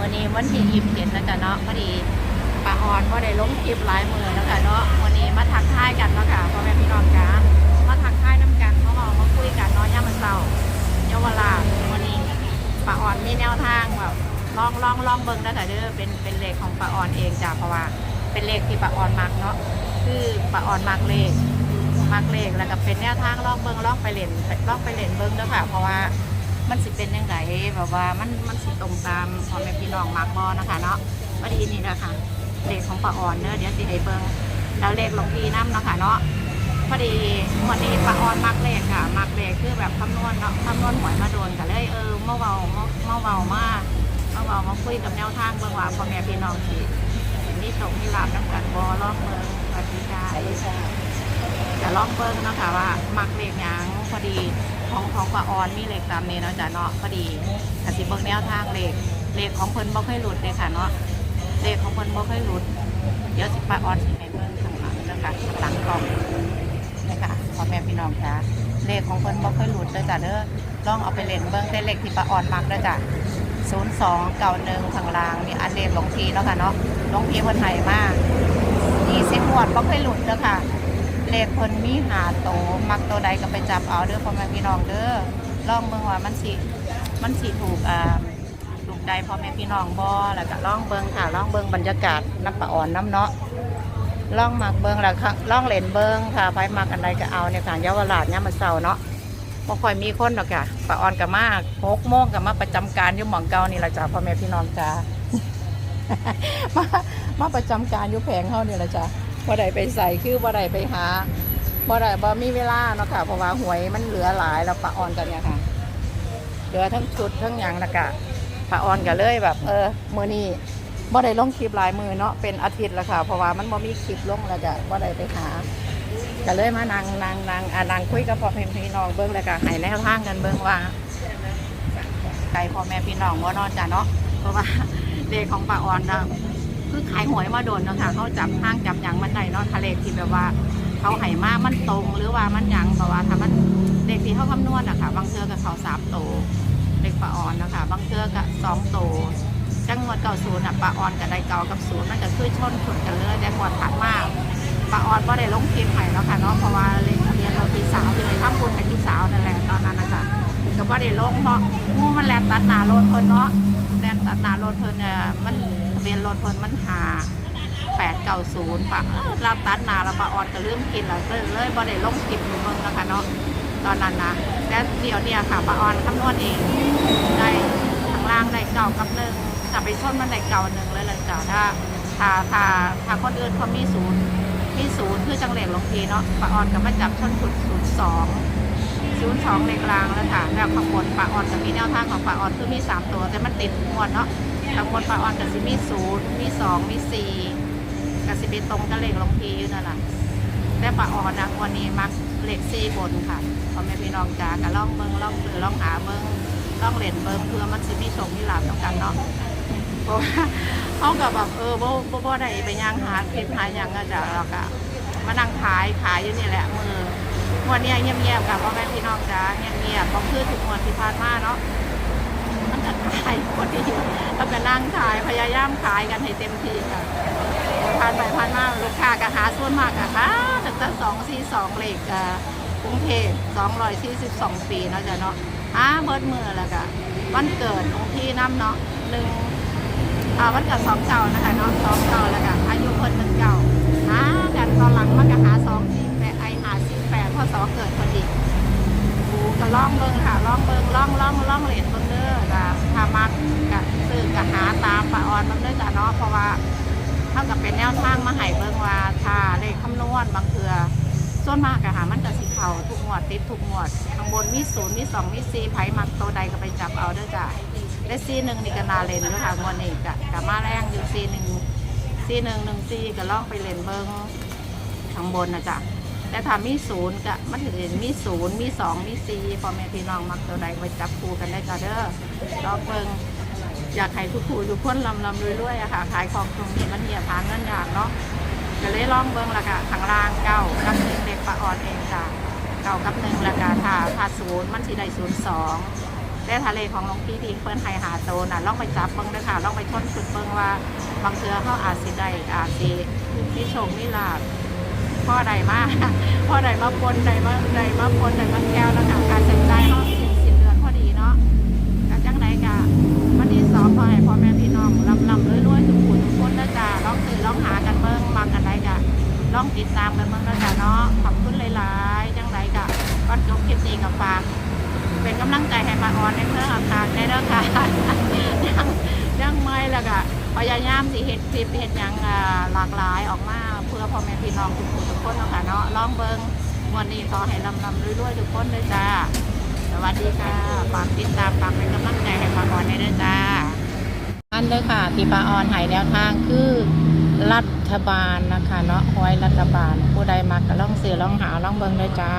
มื่อนี้วันที่ยิบเห็นนะจ๊ะเนาะพอดีป้าออนก็ได้ลงคลิปหลายมือแล้วค่ะเนาะวันนี้มาทักทายกันเนาะค่ะพ่อแม่พี่น้องจ้ามาทักทายน้ำกันมาบอกมาคุยกันเนาะย่ามันเศร้าเยาวราชวันนี้ป้าออนมีแนวทางแบบลองลองลองเบิ่งนะจ๊ะเด้อเป็นเป็นเลขของป้าออนเองจ้ะเพราะว่าเป็นเลขที่ป้าออนมักเนาะคือป้าออนมักเลขมักเลขแล้วก็เป็นแนวทางลองเบิ่งลองไปเล่นลองไปเล่นเบิ่งเด้อค่ะเพราะว่า มันสิเป็นยังไงแบบว่ามันมันสิตรงตามพ่อแม่พี่น้องมักบ่นะคะเนาะพอดีนี่นะคะเลขของป้าอ่อนเด้อเดี๋ยวสิให้เบิ่งแล้วเลขหลวงพี่น้ำเนาะค่ะเนาะพอดีวันนี้ป้าอ่อนมักเลขค่ะ มักเลขคือแบบคำนวณเนาะคำนวณหวยมาโดนกันเลยเออเมื่อเบาเมื่อเมื่อเบามากเมื่อเบามาคุยกับแนวทางเบิ่งว่าพ่อแม่พี่น้องสินี่ตกนี่หลับน้ำกันบ่รอบเมืองปฏิกาจะ ลองเบิ้งเนาะคะว่ามักเลขหยังพอดีของของปลาออนมีเลขตามนี้เนาะจ้ะเนาะพอดีกสิเบิ้งแนวทางเลขเลขของเพิ่นบ่ค่อยหลุดเลยค่ะเนาะเลขของเพิ่นบ่ค่อยหลุด เดี๋ยวสิปลาออนสิให้เบิ้งข้างหลังนะคะหลังกล่องนี่ค่ะพ่อแม่พี่น้องจ้ะเลขของเพิ่นบ่ค่อยหลุดเด้อจ้ะเด้อลองเอาไปเล่นเบิ้งแต่เลขที่ปลาออนมักเด้อจ้ะ0291ข้างล่างนี่อันเลขหลวงพีเนาะค่ะเนาะหลวงพีเพิ่นให้มา20งวดบ่ค่อยหลุดเด้อค่ะ เลขคนมีหาโตมักตัวใดก็ไปจับเอาเด้อพ่อแม่พี่น้องเด้อลองเบิ่งว่ามันสิมันสิถูกอ่าถูกใจพ่อแม่พี่น้องบ่แล้วก็ลองเบิ่งค่ะลองเบิ่งบรรยากาศน้ำปะอ่อนน้ำเนาะลองมักเบิ่งแล้วค่ะลองเล่นเบิ่งค่ะไปมักอันใดก็เอาเนี่ยค่ะเยาวราชยามมื้อเช้าเนาะบ่ค่อยมีคนหรอกค่ะปะอ่อนก็มา6โมงก็มาประจำการอยู่หม่องเก่านี่ละจ้ะพ่อแม่พี่น้องจ้ามามาประจำการอยู่แผงเฮานี่ละจ้ะ บ่ได้ไปใส่คือบ่ได้ไปหาบ่ได้บ่มีเวลาเนาะค่ะเพราะว่าหวยมันเหลือหลายแล้วปะออนกันเนี่ยค่ะเหลือทั้งชุดทั้งหยังนะกะปะออนกันเลยแบบ เออมือนี้บ่ได้ลงคลิปหลายมือเนาะเป็นอาทิตย์แล้วค่ะ เพราะว่ามันบ่มีคลิปลงแล้วจ้ะบ่ได้ไปหาก็เลยมานั่งนั่งนั่งอ่านั่งคุยกับพ่อแม่พี่น้องเบิ่งแล้วก็ให้แนวทางกันเบิ่งว่าไกลพ่อแม่พี่น้องบ่เนอนจ้ะเนาะเพราะว่าเด็กของปะออนน่ะ คือขายหวยมาโดนเนาะค่ะเขาจับห้างจับหยังมันได้เนาะทะเลที่แบบว่า เขาไห่มามันตรงหรือว่ามันหยังแบบว่าถ้ามันเด็กที่เขาคำนวณอะค่ะบางเทือกับเขาสามโตเด็กปลาอ่อนนะคะบางเทือกับสองโตจังหวัดเก่าศูนย์อะปลาอ่อนกับไดเก่ากับศูนย์มันก็คือชนขุดกันเลยแต่กวดถัดมากปลาอ่อนก็ได้ลงคลิปใหม่แล้วค่ะเนาะเพราะว่าเลขทะเบียนเราพี่สาวที่เลยทำบุญกับพี่สาวนั่นแหละตอนนั้นนะคะก็บ่ได้ลงเพราะงูมันแลนตัดหนาโลนเพิ่นเนาะ แลนตัดหนาโลนเพิ่นเนี่ยมันทะเบียนรถเพิ่นมันหาแปดเก้าศูนย์ปะรับตัดนาแล้วปะออนก็ลืมกินแล้วเลยบ่ได้ลงคลิปอยู่เบิ่งนะคะเนาะตอนนั้นนะแต่เดี๋ยวเนี่ยค่ะปะออนคำนวณเองได้ข้างล่างได้เก่ากับหนึ่งถ้าไปชนมันได้เก่าหนึ่งเลยเลยจ้ะถ้าถ้าถ้าถ้าคนอื่นเขามีศูนย์มีศูนย์คือจังเหลกลงทีเนาะปะออนก็มาจับชนขุดศูนย์สอง ศูนย์สองเลขรางแล้วค่ะแล้วข้างบนปะออนก็มีแนวทางของปะออนคือมีสามตัว แต่มันติดหมวดเนาะทั้งหมดปลาอ่อนกับสิมีศูนย์มีสองมีสี่กับสิเป็นตรงกับเลขลงพีอยู่นั่นแหละแต่ปลาอ่อนนะวันนี้มักเลขสี่บนค่ะพอแม่พี่น้องจ๋าก็ล่องเบิ้งล่องซื้อล่องหาเบิ้งล่องเล่นเบิ้งเพื่อมันสิมีโชคมีลาบต้องกันเนาะเพราะว่าเขากับแบบเออบ่บ่บ่ได้ไปย่างหาคลิปหาอย่างก็จะเราก็มานั่งขายขายอยู่นี่แหละมือ วันนี้เงียบๆกับพ่อแม่พี่น้องจ๋าเงียบๆก็คือถึงวันที่ผ่านมาเนาะมันก็ขายคนที่อยู่แล้วก็นั่งขายพยายามขายกันให้เต็มที่ค่ะผ่านไปผ่านมาลูกค้าก็หาส่วนมากอะค่ะตั้งแต่สองสี่สองเลขอ่ากรุงเทพสองร้อยสี่สิบสองปีเนาะจ้ะเนาะอ้าเบิดมือแล้วก็วันเกิดของพี่น้ำเนาะหนึ่งอ่าวันเกิดสองเก่านะคะเนาะสองเก่าแล้วก็อายุเพิ่นหนึ่งเก่าหากันตอนหลังมันก็หาสองสี่แปดไอหาสี่แปดพอสอเกิดพอดี กูก็ล่องเบิ่งค่ะล่องเบิ่งล่องล่องล่องเหรียญเบิ่งเด้อก็ถ้ามักก็ซื้อก็หาต มปลาอนเบิ่งเด้อจ้ะเนาะเพราะว่าเท่ากับเป็นแนวทางมาให้เบิ่งว่าถ้าเลขคำนวณบางเทือส่วนมากก็หามันจะสิเข้าทุกงวดติดทุกงวดข้างบนมีศูนย์มีสองมีสี่ไผ่มักตัวใดก็ไปจับเอาเด้อจ้ะและซีหนึ่งนี่ก็นาเลนด้วยค่ะงวดนี้ก็ก็มาแรงอยู่ซีหนึ่งซีหนึ่งหนึ่งซีก็ล่องไปเล่นเบิ่งข้างบนนะจ๊ะแต่ถ้ามีศูนย์ก็มันถึงเห็นมีศูนย์มีสองมีสี่พอแม่พี่น้องมักตัวใดไปจับคู่กันได้ก็เด้อรอบเบิ่ง อยากให้ทุกผู้ทุกคนลำลำรวยๆอะค่ะ ขายของตรงนี้มันเหี่ยผานเงินอยากเนาะก็เลยลองเบิ่งละกะขางล่างเก้ากับหนึ่งเด็กปลาอ่อนเองจ้ะเก้ากับหนึ่งละกะถ้าถ้าศูนย์มันสิได้ศูนย์สองแต่ได้ทะเลของหลวงพี่ที่เพิ่นไฮหาโตน่ะลองไปจับเบิ่งเด้อค่ะลองไปทนสุดเบิ่งว่าบางเทือเขาอาจสิได้อาจสิมีโชคมีลาภพ่อใดมาพ่อใดมาปนใดมาใดมาปนใดมาแก้วนะคะการใช้จ่ายเขาำลังใจให้มาออนในเพื่ออาคารได้แล้วค่ะยังยังไม่แล้วก็พยายามสิเห็ดคลิปเห็ดยังอ่าหลากหลายออกมาเพื่อพ่อแม่พี่น้องทุกคนทุกคนเนาะค่ะเนาะลองเบิงวันนี้ขอให้ลำลำรวยๆทุกคนเลยจ้าสวัสดีค่ะฝากติดตามฝากเป็นกำลังใจให้มาออนได้ด้วยจ้าอันเด้อค่ะที่ปาออนใหายแนวทางคือรัฐบาลนะคะเนาะหวยรัฐบาล ผู้ใดมักก็ล่องซื้อล่องหาล่องเบิงเลยจ้า